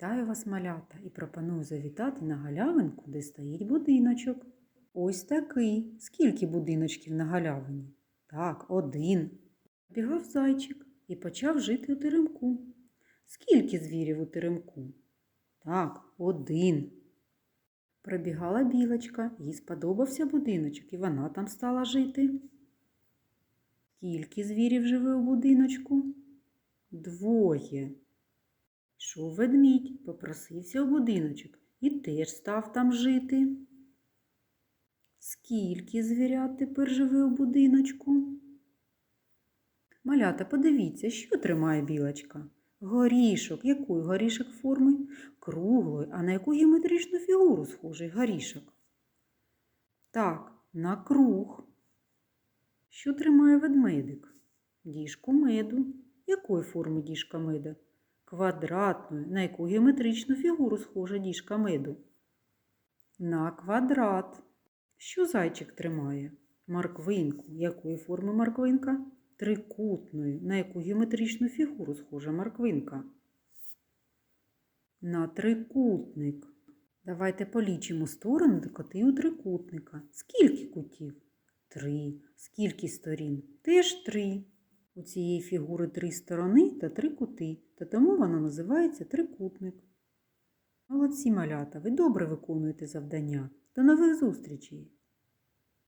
Вітаю вас, малята, і пропоную завітати на галявинку, де стоїть будиночок. Ось такий. Скільки будиночків на галявині? Так, один. Бігав зайчик і почав жити у теремку. Скільки звірів у теремку? Так, один. Пробігала білочка, їй сподобався будиночок, і вона там стала жити. Скільки звірів живе у будиночку? Двоє. Йшов ведмідь, попросився у будиночок і теж став там жити. Скільки звірят тепер живе у будиночку? Малята, подивіться, що тримає білочка? Горішок. Якої горішок форми? Круглої, а на яку геометричну фігуру схожий горішок? Так, на круг. Що тримає ведмедик? Діжку меду. Якої форми діжка меда? Квадратною. На яку геометричну фігуру схожа діжка меду? На квадрат. Що зайчик тримає? Морквинку. Якої форми морквинка? Трикутною. На яку геометричну фігуру схожа морквинка? На трикутник. Давайте полічимо сторони коти у трикутника. Скільки кутів? Три. Скільки сторін? Теж три. У цієї фігури три сторони та три кути, та тому вона називається трикутник. Молодці малята, ви добре виконуєте завдання. До нових зустрічей!